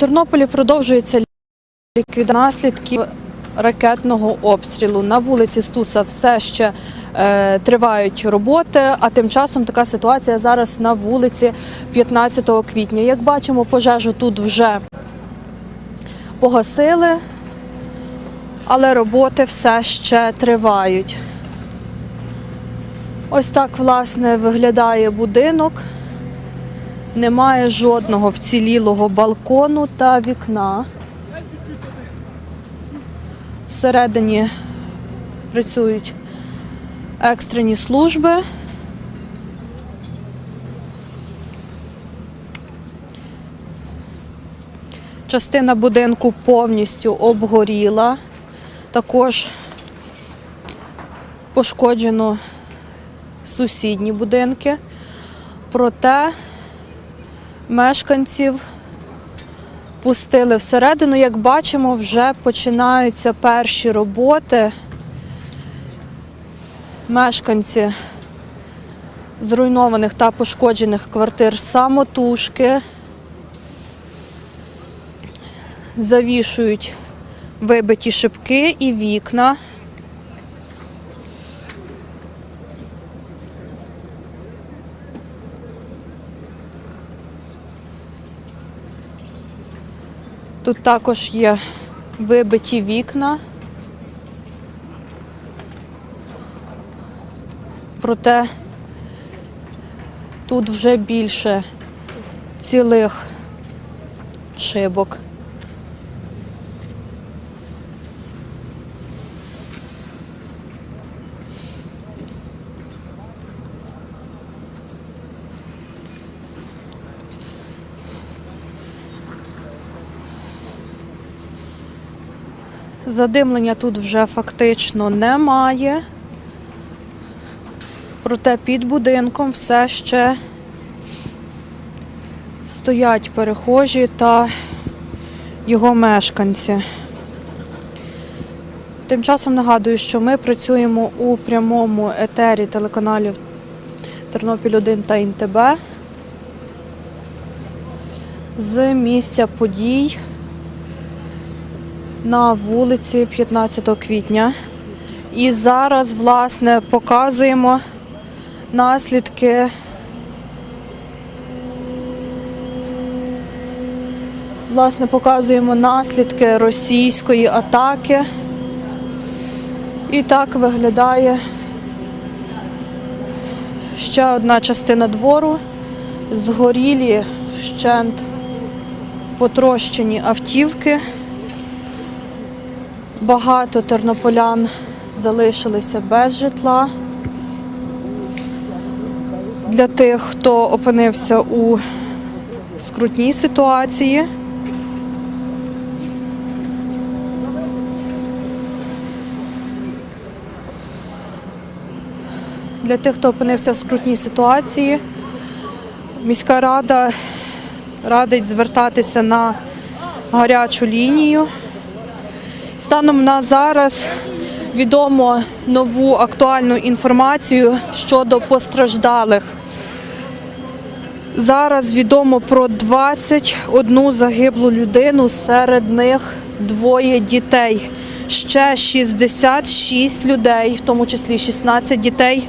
Тернополі продовжується ліквідація наслідків ракетного обстрілу. На вулиці Стуса все ще е, тривають роботи, а тим часом така ситуація зараз на вулиці 15 квітня. Як бачимо, пожежу тут вже погасили, але роботи все ще тривають. Ось так, власне, виглядає будинок. Немає жодного вцілілого балкону та вікна. Всередині працюють екстрені служби. Частина будинку повністю обгоріла. Також пошкоджено сусідні будинки. Проте мешканців пустили всередину. Як бачимо, вже починаються перші роботи. Мешканці зруйнованих та пошкоджених квартир самотужки завішують вибиті шибки і вікна. Тут також є вибиті вікна. Проте тут вже більше цілих шибок. Задимлення тут вже фактично немає. Проте під будинком все ще стоять перехожі та його мешканці. Тим часом нагадую, що ми працюємо у прямому етері телеканалів Тернопіль 1 та ІНТБ з місця подій на вулиці 15 квітня. І зараз, власне, показуємо наслідки. Власне, показуємо наслідки російської атаки. І так виглядає ще одна частина двору. Згорілі вщент потрощені автівки. Багато тернополян залишилися без житла. Для тих, хто опинився у скрутній ситуації. Для тих, хто опинився в скрутній ситуації, міська рада радить звертатися на гарячу лінію. Станом на зараз відомо нову актуальну інформацію щодо постраждалих. Зараз відомо про 21 загиблу людину, серед них двоє дітей. Ще 66 людей, в тому числі 16 дітей,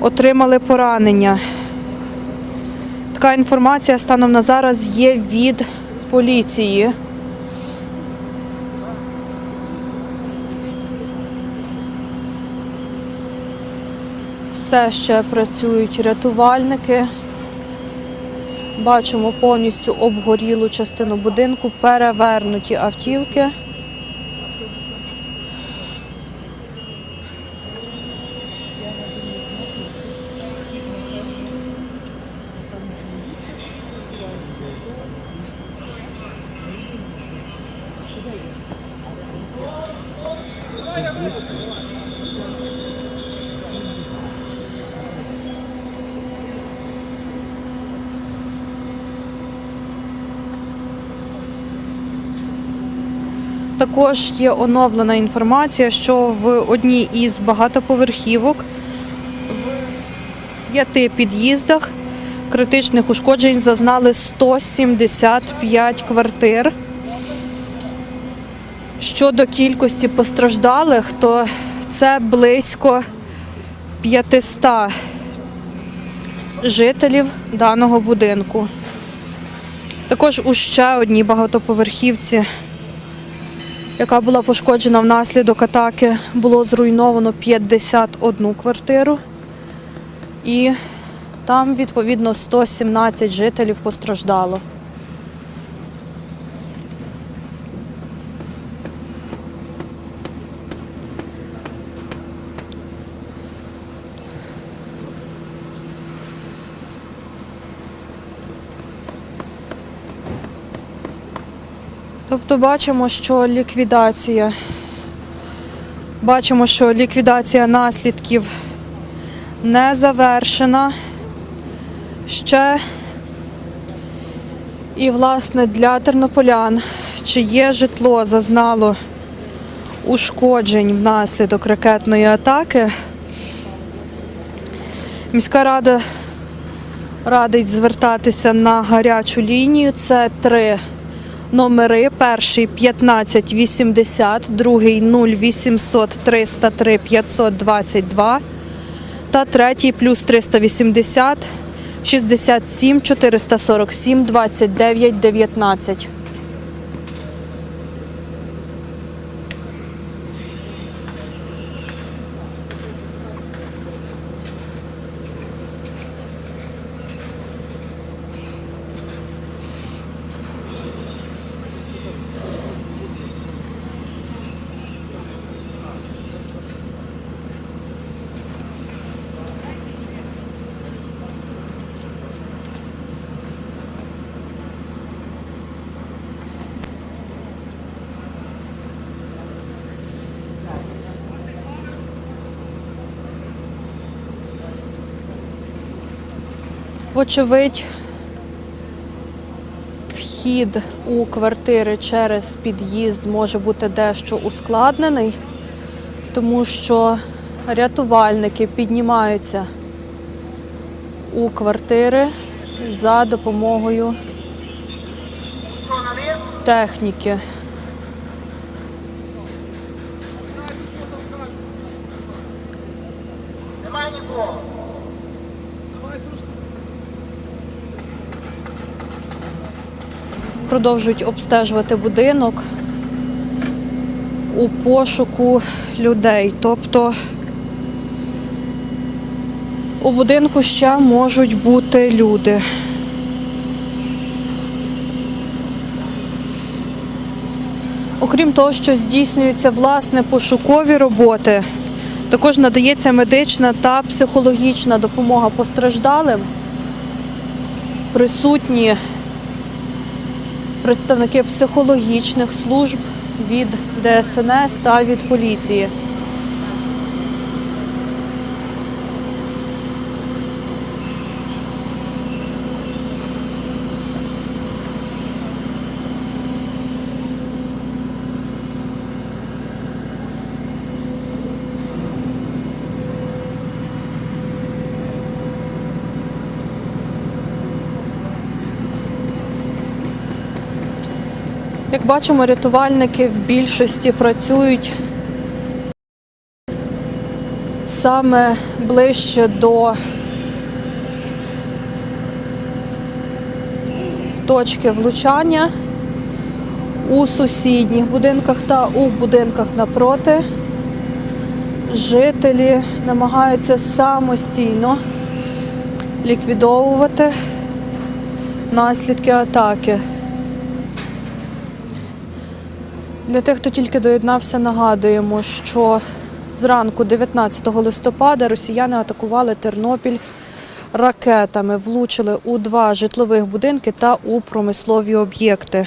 отримали поранення. Така інформація станом на зараз є від поліції. Все ще працюють рятувальники. Бачимо повністю обгорілу частину будинку, перевернуті автівки. Також є оновлена інформація, що в одній із багатоповерхівок в п'яти під'їздах критичних ушкоджень зазнали 175 квартир. Щодо кількості постраждалих, то це близько 500 жителів даного будинку. Також у ще одній багатоповерхівці, яка була пошкоджена внаслідок атаки, було зруйновано 51 квартиру. І там, відповідно, 117 жителів постраждало. Тобто бачимо, що ліквідація. Бачимо, що ліквідація наслідків не завершена. Ще і, власне, для тернополян, чиє житло зазнало ушкоджень внаслідок ракетної атаки, міська рада радить звертатися на гарячу лінію. Це три номери. Перший 1580, другий 0800 303 522 та третій плюс 380 67 447 29 19. Вочевидь, вхід у квартири через під'їзд може бути дещо ускладнений, тому що рятувальники піднімаються у квартири за допомогою техніки. Немає нікого. Продовжують обстежувати будинок у пошуку людей. Тобто у будинку ще можуть бути люди. Окрім того, що здійснюються власне пошукові роботи, також надається медична та психологічна допомога постраждалим. Присутні представники психологічних служб від ДСНС та від поліції. Як бачимо, рятувальники в більшості працюють саме ближче до точки влучання у сусідніх будинках та у будинках напроти. Жителі намагаються самостійно ліквідовувати наслідки атаки. Для тих, хто тільки доєднався, нагадуємо, що зранку 19 листопада росіяни атакували Тернопіль ракетами, влучили у два житлових будинки та у промислові об'єкти.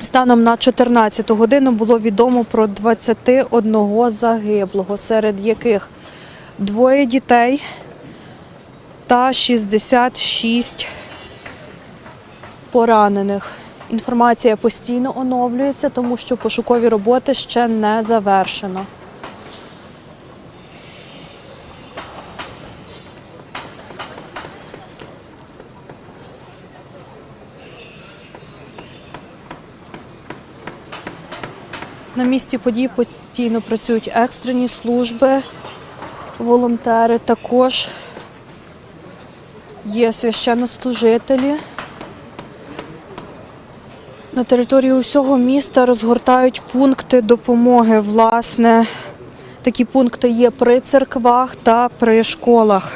Станом на 14 годину було відомо про 21 загиблого, серед яких двоє дітей та 66 поранених. Інформація постійно оновлюється, тому що пошукові роботи ще не завершено. На місці подій постійно працюють екстрені служби, волонтери також є священнослужителі. На території усього міста розгортають пункти допомоги. Власне, такі пункти є при церквах та при школах.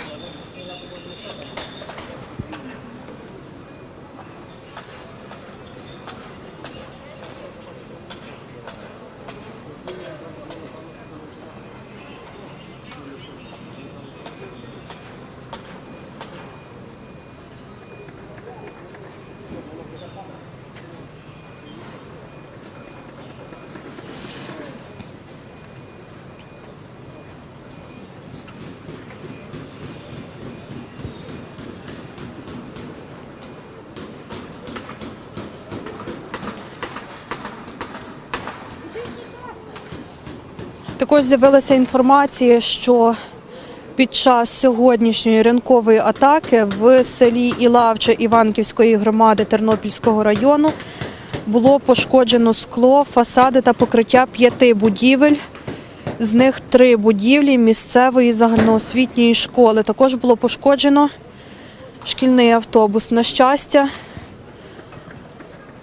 Також з'явилася інформація, що під час сьогоднішньої ринкової атаки в селі Ілавче Іванківської громади Тернопільського району було пошкоджено скло, фасади та покриття п'яти будівель. З них три будівлі місцевої загальноосвітньої школи. Також було пошкоджено шкільний автобус. На щастя,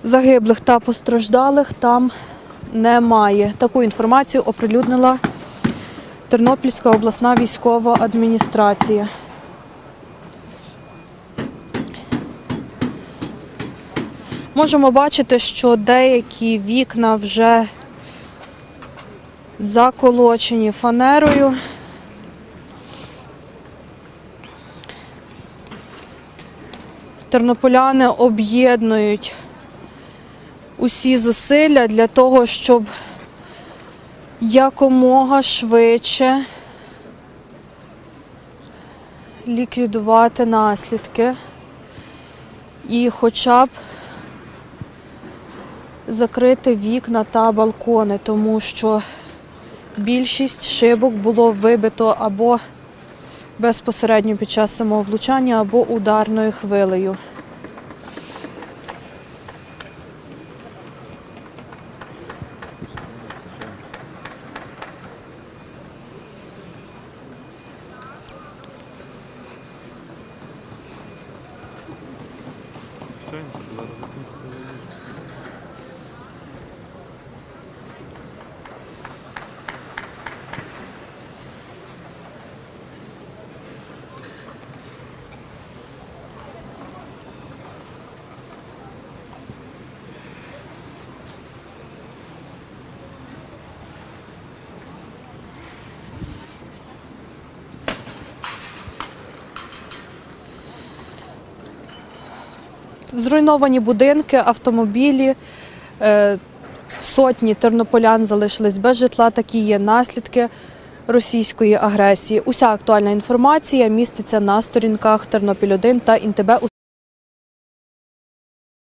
загиблих та постраждалих там немає. Таку інформацію оприлюднила Тернопільська обласна військова адміністрація. Можемо бачити, що деякі вікна вже заколочені фанерою. Тернополяни об'єднують усі зусилля для того, щоб якомога швидше ліквідувати наслідки і хоча б закрити вікна та балкони, тому що більшість шибок було вибито або безпосередньо під час самого влучання, або ударною хвилею. Ukraine. Зруйновані будинки, автомобілі. е, Сотні тернополян залишились без житла. Такі є наслідки російської агресії. Уся актуальна інформація міститься на сторінках Тернопіль 1 та Інтебе.